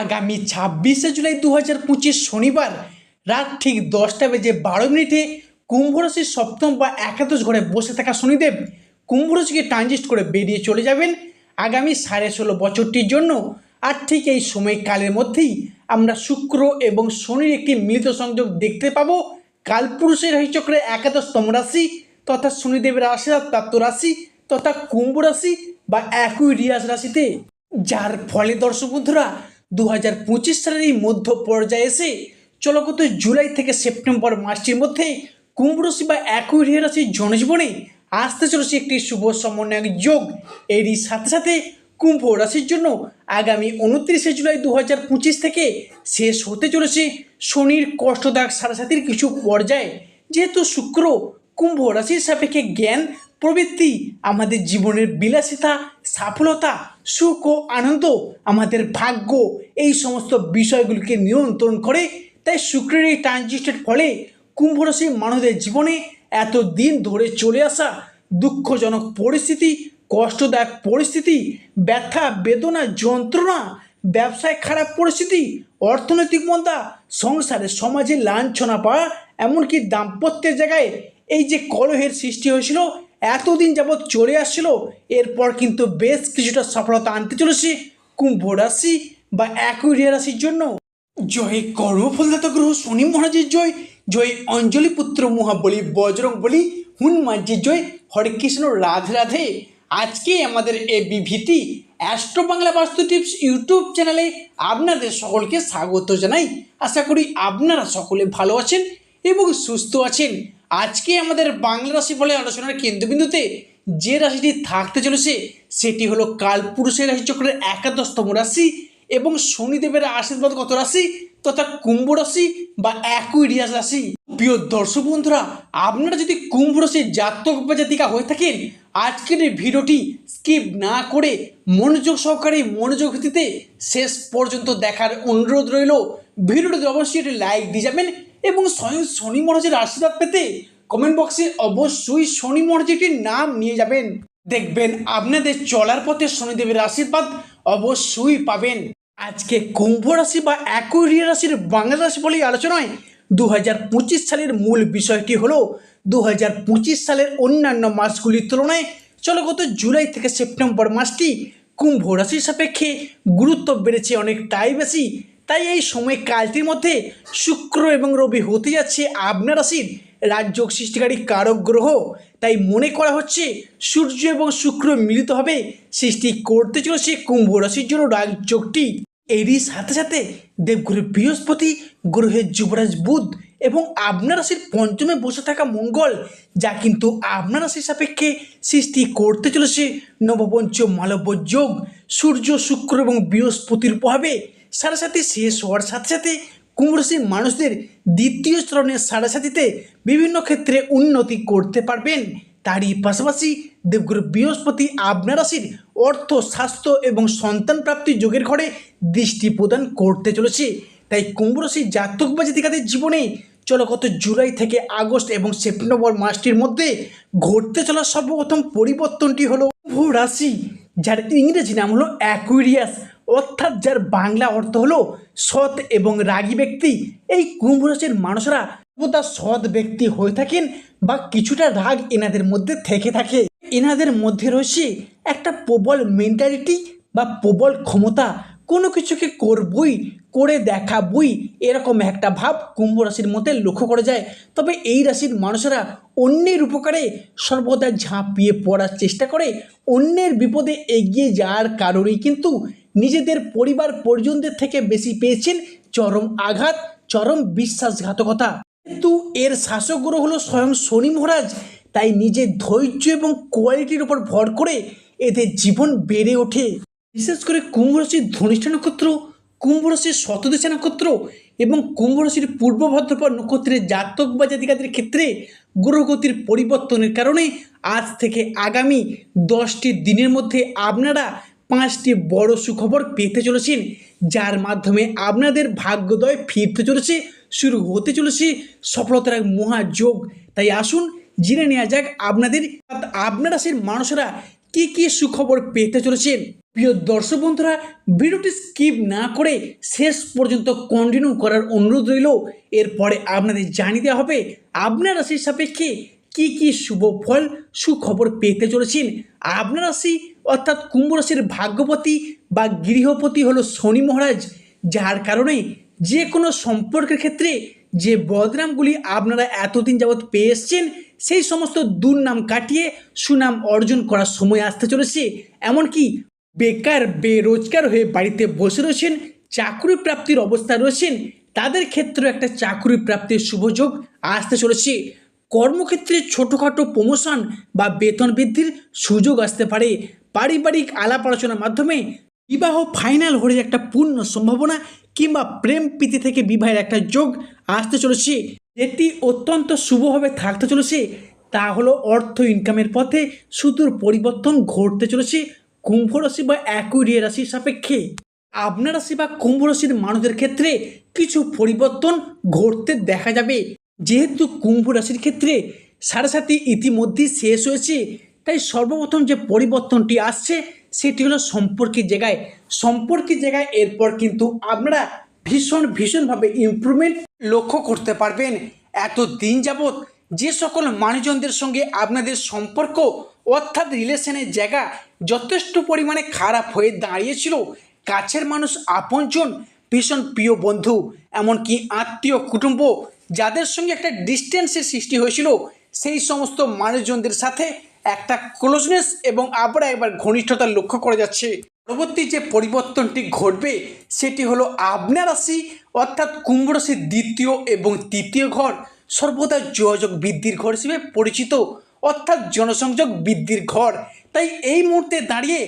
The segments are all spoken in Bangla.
আগামী ছাব্বিশে জুলাই দু হাজার পঁচিশ শনিবার রাত ঠিক দশটা বেজে বারো মিনিটে কুম্ভ রাশির সপ্তম বা একাদশ ঘরে বসে থাকা শনিদেব কুম্ভ রাশিকে ট্রানজিস্ট করে বেরিয়ে চলে যাবেন আগামী সাড়ে ষোলো বছরটির জন্য। আর ঠিক এই সময়কালের মধ্যেই আমরা শুক্র এবং শনির একটি মিলিত সংযোগ দেখতে পাবো। কালপুরুষের রাশিচক্রে একাদশতম রাশি তথা শনিদেবের আশীর্বাদ প্রাপ্ত রাশি তথা কুম্ভ রাশি বা অ্যাকুইরিয়াস রাশিতে। যার ফলে দর্শক বন্ধুরা দু হাজার পঁচিশ সালের এই মধ্য পর্যায়ে এসে চলগত জুলাই থেকে সেপ্টেম্বর মার্চের মধ্যে কুম্ভ রাশি বা অ্যাকুইরিয়া রাশির জনজীবনে আসতে চলেছে একটি শুভ সমন্বয়ক যোগ। এরই সাথে সাথে কুম্ভ রাশির জন্য আগামী উনত্রিশে জুলাই দু হাজার পঁচিশ থেকে শেষ হতে চলেছে শনির কষ্টদায়ক সারাসাতির কিছু পর্যায়ে। যেহেতু শুক্র কুম্ভ রাশির সাপেক্ষে জ্ঞান, প্রবৃত্তি, আমাদের জীবনের বিলাসিতা সফলতা সুখ ও আনন্দ, আমাদের ভাগ্য, এই সমস্ত বিষয়গুলিকে নিয়ন্ত্রণ করে। তাই শুক্রের এই ট্রানজিস্টের ফলে কুম্ভ রাশির মানুষদের জীবনে এত দিন ধরে চলে আসা দুঃখজনক পরিস্থিতি, কষ্টদায়ক পরিস্থিতি, ব্যথা, বেদনা, যন্ত্রণা, ব্যবসায় খারাপ পরিস্থিতি, অর্থনৈতিক মন্দা, সংসারে সমাজে লাঞ্ছনা পাওয়া, এমনকি দাম্পত্যের জায়গায় এই যে কলহের সৃষ্টি হয়েছিল এতদিন যাবৎ চলে আসছিল, এরপর কিন্তু বেশ কিছুটা সফলতা আনতে চলেছে কুম্ভ রাশি বা অ্যাকুরিয়া রাশির জন্য। জয় কর্মফলদাতা গ্রহ, শনি মহারাজের জয় জয় অঞ্জলি পুত্র মহাবলী, বজরং বলি, হনুমানজির জয়, হরে কৃষ্ণ, রাধে রাধে। আজকে আমাদের এ বিভিটি অ্যাস্ট্রো বাংলা বাস্তু টিপস ইউটিউব চ্যানেলে আপনাদের সকলকে স্বাগত জানাই। আশা করি আপনারা সকলে ভালো আছেন এবং সুস্থ আছেন। আজকে আমাদের বাংলা রাশি বলে আলোচনার কেন্দ্রবিন্দুতে যে রাশিটি থাকতে চলেছে, সেটি হলো কালপুরুষের রাশিচক্রের একাদশতম রাশি এবং শনিদেবের আশীর্বাদ কত রাশি তথা কুম্ভ রাশি বা অ্যাকুইরিয়াস রাশি? প্রিয় দর্শক বন্ধুরা, আপনারা যদি কুম্ভ রাশির জাতক বা জাতিকা হয়ে থাকেন, আজকের এই ভিডিওটি স্কিপ না করে মনোযোগ সহকারে মনোযোগ ভিত্তিতে শেষ পর্যন্ত দেখার অনুরোধ রইল। ভিডিওটিতে অবশ্যই একটি লাইক দিয়ে যাবেন এবং স্বয়ং শনি মহারাজের আশীর্বাদ পেতে কমেন্ট বক্সে অবশ্যই শনি মহারাজটির নাম নিয়ে যাবেন। দেখবেন আপনাদের চলার পথে শনিদেবের আশীর্বাদ অবশ্যই পাবেন। আজকে কুম্ভ রাশি বা অ্যাকুইরিয়া রাশির বাংলা রাশি বলে আলোচনায় দু হাজার পঁচিশ সালের মূল বিষয়টি হলো দু হাজার পঁচিশ সালের অন্যান্য মাসগুলির তুলনায় চলগত জুলাই থেকে সেপ্টেম্বর মাসটি কুম্ভ রাশির সাপেক্ষে গুরুত্ব বেড়েছে অনেকটাই বেশি। তাই এই সময় সময়কালটির মধ্যে শুক্র এবং রবি হতে যাচ্ছে আপনার রাশির রাজযোগ সৃষ্টিকারী কারক গ্রহ। তাই মনে করা হচ্ছে সূর্য এবং শুক্র মিলিত হবে সৃষ্টি করতে চলেছে কুম্ভ রাশির জন্য রাজযোগটি। এরই সাথে সাথে দেবগুরু বৃহস্পতি, গ্রহের যুবরাজ বুধ এবং আপনার রাশির পঞ্চমে বসে থাকা মঙ্গল, যা কিন্তু আপনার রাশির সাপেক্ষে সৃষ্টি করতে চলেছে নবপঞ্চ মালব্য যোগ। সূর্য, শুক্র এবং বৃহস্পতির প্রভাবে সাথে সাথে শেষ হওয়ার সাথে সাথে কুম্ভ মানুষদের দ্বিতীয় চরণের সাথে বিভিন্ন ক্ষেত্রে উন্নতি করতে পারবেন। তারই পাশাপাশি দেবগুরু বৃহস্পতি আপনার রাশির অর্থ, স্বাস্থ্য এবং সন্তান প্রাপ্তি যোগের ঘরে দৃষ্টি প্রদান করতে চলেছে। তাই কুম্ভ রাশির জাতক বা জাতিকাদের জীবনে চলো গত জুলাই থেকে আগস্ট এবং সেপ্টেম্বর মাসটির মধ্যে ঘটতে চলা সর্বপ্রথম পরিবর্তনটি হলো কুম্ভ রাশি, যার ইংরেজি নাম হলো অ্যাকুইরিয়াস অর্থাৎ যার বাংলা অর্থ হলো সৎ এবং রাগী ব্যক্তি, এই কুম্ভ রাশির মানুষরা সর্বদা সৎ ব্যক্তি হয়ে থাকেন বা কিছুটা রাগ এনাদের মধ্যে থেকে থাকে। এনাদের মধ্যে রয়েছে একটা প্রবল মেন্টালিটি বা প্রবল ক্ষমতা। কোনো কিছুকে করবই, করে দেখাবই, এরকম একটা ভাব কুম্ভ রাশির মধ্যে লক্ষ্য করা যায়। তবে এই রাশির মানুষেরা অন্যের উপকারে সর্বদা ঝাঁপিয়ে পড়ার চেষ্টা করে, অন্যের বিপদে এগিয়ে যাওয়ার কারণেই কিন্তু নিজেদের পরিবার পরিজনদের থেকে বেশি পেয়েছেন চরম আঘাত, চরম বিশ্বাসঘাতকতা। কিন্তু এর শাসক গ্রহ হলো স্বয়ং শনি মহারাজ। তাই নিজের ধৈর্য এবং কোয়ালিটির উপর ভর করে এদের জীবন বেড়ে ওঠে। বিশেষ করে কুম্ভ রাশির ধনিষ্ঠ নক্ষত্র, কুম্ভ রাশির শতদেশা নক্ষত্র এবং কুম্ভ রাশির পূর্ব ভদ্রপদ নক্ষত্রের জাতক বা জাতিকাদের ক্ষেত্রে গ্রহগতির পরিবর্তনের কারণে আজ থেকে আগামী দশটি দিনের মধ্যে আপনারা পাঁচটি বড় সুখবর পেতে চলেছেন যার মাধ্যমে আপনাদের ভাগ্যদয় ফিরতে চলেছে, শুরু হতে চলেছে সফলতার এক মহাযোগ। তাই আসুন, জেনে নেওয়া যাক আপনাদের আপনারা সেই মানুষেরা কি কি সুখবর পেতে চলেছেন। প্রিয় দর্শক বন্ধুরা, ভিডিওটি স্কিপ না করে শেষ পর্যন্ত কন্টিনিউ করার অনুরোধ রইল। এরপরে আপনাদের জানিয়ে দেওয়া হবে, আপনার রাশির সাপেক্ষে কি কি শুভ ফল, সুখবর পেতে চলেছেন। আপনার রাশি অর্থাৎ কুম্ভ রাশির ভাগ্যপতি বা গৃহপতি হলো শনি মহারাজ, যার কারণে যে কোনো সম্পর্কের ক্ষেত্রে যে বদনামগুলি আপনারা এতদিন যাবৎ পেয়ে এসছেন, সেই সমস্ত দুর্নাম কাটিয়ে সুনাম অর্জন করার সময় আসতে চলেছে। এমনকি বেকার, বেরোজগার হয়ে বাড়িতে বসে রয়েছেন, চাকরি প্রাপ্তির অবস্থায় রয়েছেন, তাদের ক্ষেত্রে একটা চাকরি প্রাপ্তির শুভযোগ আসতে চলেছে। কর্মক্ষেত্রে ছোটোখাটো প্রমোশন বা বেতন বৃদ্ধির সুযোগ আসতে পারে। পারিবারিক আলাপ আলোচনার মাধ্যমে বিবাহ ফাইনাল হয়ে একটা পূর্ণ সম্ভাবনা কিংবা প্রেম প্রীতি থেকে বিবাহের একটা যোগ আসতে চলেছে। এটি অত্যন্ত শুভভাবে থাকতে চলেছে, তা হলো অর্থ ইনকামের পথে সুদূর পরিবর্তন ঘটতে চলেছে কুম্ভ রাশি বা অ্যাকুরিয়া রাশির সাপেক্ষে। আপনার রাশি বা কুম্ভ রাশির মানুষদের ক্ষেত্রে কিছু পরিবর্তন ঘটতে দেখা যাবে। যেহেতু কুম্ভ রাশির ক্ষেত্রে সাড়ে সাথে ইতিমধ্যেই শেষ হয়েছে তাই সর্বপ্রথম যে পরিবর্তনটি আসছে, সেটি হলো সম্পর্কের জায়গায়। সম্পর্কের জায়গায় এরপর কিন্তু আপনারা ভীষণ, ভীষণভাবে ইমপ্রুভমেন্ট লক্ষ্য করতে পারবেন। এত দিন যাবৎ যে সকল মানুষজনদের সঙ্গে আপনাদের সম্পর্ক, অর্থাৎ রিলেশনের জায়গা যথেষ্ট পরিমাণে খারাপ হয়ে দাঁড়িয়েছিল। কাছের মানুষ আপনজন, ভীষণ প্রিয় বন্ধু, এমনকি আত্মীয়, কুটুম্ব, যাদের সঙ্গে একটা ডিস্টেন্সের সৃষ্টি হয়েছিল, সেই সমস্ত মানুষজনদের সাথে একটা ক্লোজনেস এবং আবার একবার ঘনিষ্ঠতা লক্ষ্য করা যাচ্ছে। পরবর্তী যে পরিবর্তনটি ঘটবে, সেটি হলো আপনার রাশি অর্থাৎ কুম্ভ রাশির দ্বিতীয় এবং তৃতীয় ঘর সর্বদা যোগাযোগ বৃদ্ধির ঘর হিসেবে পরিচিত, অর্থাৎ জনসংযোগ বৃদ্ধির ঘর। তাই এই মুহূর্তে দাঁড়িয়ে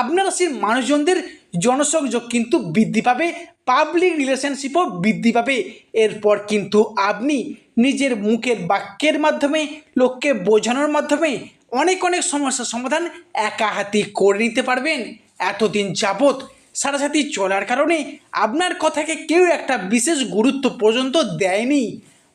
আপনার রাশির মানুষজনদের জনসংযোগ কিন্তু বৃদ্ধি পাবে পাবলিক রিলেশনশিপও বৃদ্ধি পাবে। এরপর কিন্তু আপনি নিজের মুখের বাক্যের মাধ্যমে, লোককে বোঝানোর মাধ্যমে অনেক অনেক সমস্যার সমাধান একা হাতি করে নিতে পারবেন। এতদিন যাবৎ সারাসাথী চলার কারণে আপনার কথাকে কেউ একটা বিশেষ গুরুত্ব পর্যন্ত দেয়নি।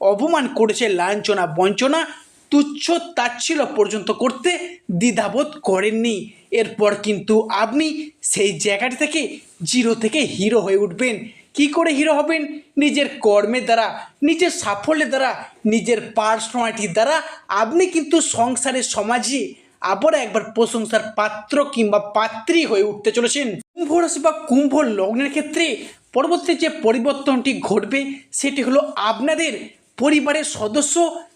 অপমান করেছে লাঞ্ছনা, বঞ্চনা, তুচ্ছ তাচ্ছিল পর্যন্ত করতে দ্বিধাবোধ করেননি। এরপর কিন্তু আপনি সেই জায়গাটি থেকে জিরো থেকে হিরো হয়ে উঠবেন। কি করে হিরো হবেন? নিজের কর্মের দ্বারা, নিজের সাফল্যের দ্বারা, নিজের পার্সোনালিটির দ্বারা। আপনি কিন্তু সংসারে সমাজে আবার একবার প্রশংসার পাত্র কিংবা পাত্রী হয়ে উঠতে চলেছেন। কুম্ভ রাশি বা কুম্ভ লগ্নের ক্ষেত্রে পরবর্তী যে পরিবর্তনটি ঘটবে, সেটি হলো আপনাদের পরিবারের সদস্য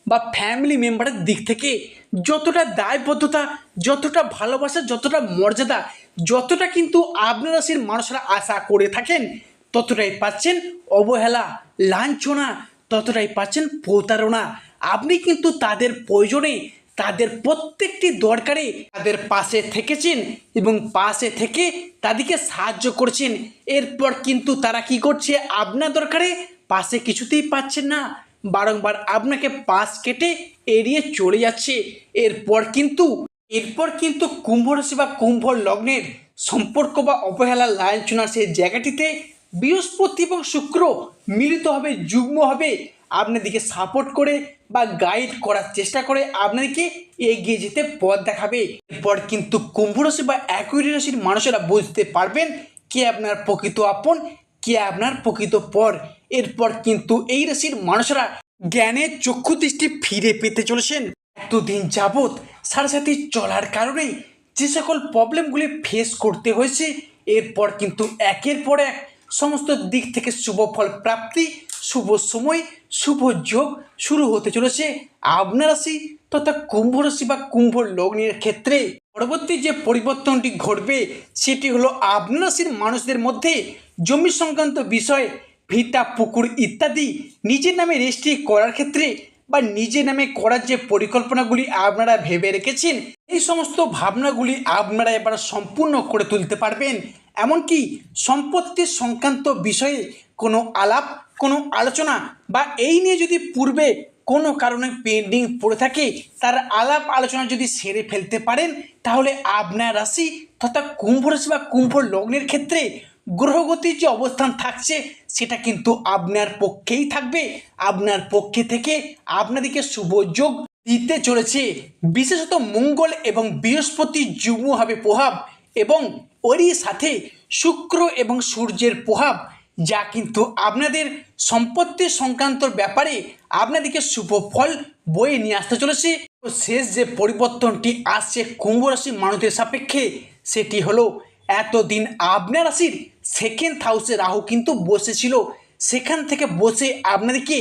বা ফ্যামিলি মেম্বারের দিক থেকে যতটা দায়বদ্ধতা, যতটা ভালোবাসা, যতটা মর্যাদা, যতটা কিন্তু আপনার রাশির মানুষরা আশা করে থাকেন ততটাই পাচ্ছেন অবহেলা, লাঞ্ছনা, ততটাই পাচ্ছেন প্রতারণা। আপনি কিন্তু তাদের প্রয়োজনে, তাদের প্রত্যেকটি দরকারে তাদের পাশে থেকেছেন এবং পাশে থেকে তাদেরকে সাহায্য করছেন। এরপর কিন্তু তারা কি করছে? আপনার দরকারে পাশে কিছুতেই পাচ্ছেন না। বারংবার আপনাকে পাশ কেটে এড়িয়ে চলে যাচ্ছে। এরপর কিন্তু এরপর কিন্তু কুম্ভ রাশি বা কুম্ভ লগ্নের সম্পর্ক বা অবহেলা লাঞ্ছনার সেই জায়গাটিতে বৃহস্পতি এবং শুক্র মিলিত হবে, যুগ্ম হবে। আপনাদেরকে সাপোর্ট করে বা গাইড করার চেষ্টা করে আপনাদেরকে এগিয়ে যেতে পথ দেখাবে। এরপর কিন্তু কুম্ভ রাশি বা একই রাশির মানুষেরা বুঝতে পারবেন কে আপনার প্রকৃত আপন, কে আপনার প্রকৃত পর। এরপর কিন্তু এই রাশির মানুষরা জ্ঞানের চক্ষু দৃষ্টি ফিরে পেতে চলেছেন। এতদিন যাবৎ সাথে সাথে চলার কারণে যে সকল প্রবলেমগুলি ফেস করতে হয়েছে, এরপর কিন্তু একের পর এক সমস্ত দিক থেকে শুভ ফল প্রাপ্তি, শুভ সময়, শুভ যোগ শুরু হতে চলেছে। আপনার রাশি তথা কুম্ভ রাশি বা কুম্ভ লগ্নের ক্ষেত্রে। পরবর্তী যে পরিবর্তনটি ঘটবে, সেটি হলো আপনার রাশির মানুষদের মধ্যে জমি সংক্রান্ত বিষয়ে, ভিটা, পুকুর ইত্যাদি নিজের নামে রেজিস্ট্রি করার ক্ষেত্রে বা নিজের নামে করার যে পরিকল্পনাগুলি আপনারা ভেবে রেখেছেন, এই সমস্ত ভাবনাগুলি আপনারা এবার সম্পূর্ণ করে তুলতে পারবেন। এমনকি সম্পত্তি সংক্রান্ত বিষয়ে কোনো আলাপ, কোনো আলোচনা বা এই নিয়ে যদি পূর্বে কোনো কারণে পেন্ডিং পড়ে থাকে, তার আলাপ আলোচনা যদি সেরে ফেলতে পারেন, তাহলে আপনার রাশি তথা কুম্ভ রাশি বা কুম্ভ লগ্নের ক্ষেত্রে গ্রহগতির যে অবস্থান থাকছে, সেটা কিন্তু আপনার পক্ষেই থাকবে। আপনার পক্ষে থেকে আপনাদেরকে শুভ যোগ দিতে চলেছে। বিশেষত মঙ্গল এবং বৃহস্পতি যুগ্মভাবে প্রভাব এবং ওরই সাথে শুক্র এবং সূর্যের প্রভাব, যা কিন্তু আপনাদের সম্পত্তি সংক্রান্ত ব্যাপারে আপনাদেরকে শুভ ফল বয়ে নিয়ে আসতে চলেছে। শেষ যে পরিবর্তনটি আসছে কুম্ভ রাশি মানুষের সাপেক্ষে, সেটি হলো এতদিন আপনার রাশির সেকেন্ড হাউসে রাহু কিন্তু বসেছিল। সেখান থেকে বসে আপনাদেরকে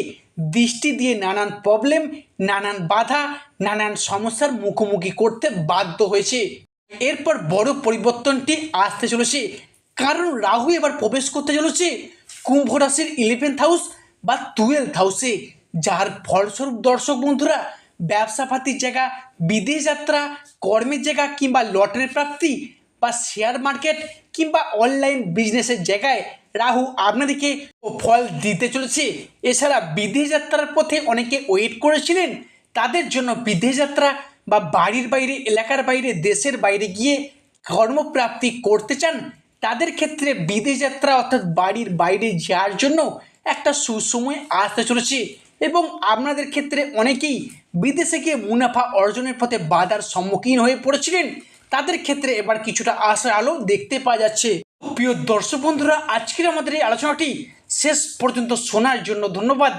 দৃষ্টি দিয়ে নানান প্রবলেম নানান বাধা, নানান সমস্যার মুখোমুখি করতে বাধ্য হয়েছে। এরপর বড় পরিবর্তনটি আসতে চলেছে। কারণ রাহু এবার প্রবেশ করতে চলেছে কুম্ভ রাশির ইলেভেন্থ হাউস বা টুয়েলভ হাউসে যার ফলস্বরূপ দর্শক বন্ধুরা, ব্যবসা পাতির জায়গা, বিদেশ যাত্রা, কর্মের জায়গা কিংবা লটারি প্রাপ্তি বা শেয়ার মার্কেট কিংবা অনলাইন বিজনেসের জায়গায় রাহু আপনাদেরকে ফল দিতে চলেছে। এছাড়া বিদেশ যাত্রার পথে অনেকে ওয়েট করেছিলেন। তাদের জন্য বিদেশ যাত্রা বা বাড়ির বাইরে, এলাকার বাইরে, দেশের বাইরে গিয়ে কর্মপ্রাপ্তি করতে চান, তাদের ক্ষেত্রে বিদেশ যাত্রা অর্থাৎ বাড়ির বাইরে যাওয়ার জন্য একটা সুসময় আসতে চলেছে। এবং আপনাদের ক্ষেত্রে অনেকেই বিদেশে গিয়ে মুনাফা অর্জনের পথে বাধার সম্মুখীন হয়ে পড়েছিলেন। তাদের ক্ষেত্রে এবার কিছুটা আশার আলো দেখতে পাওয়া যাচ্ছে। প্রিয় দর্শক বন্ধুরা, আজকের আমাদের এই আলোচনাটি শেষ পর্যন্ত শোনার জন্য ধন্যবাদ।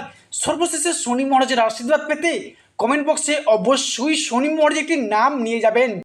সর্বশেষে শনি মহারাজের আশীর্বাদ পেতে কমেন্ট বক্সে অবশ্যই শনি মহারাজ একটি নাম নিয়ে যাবেন।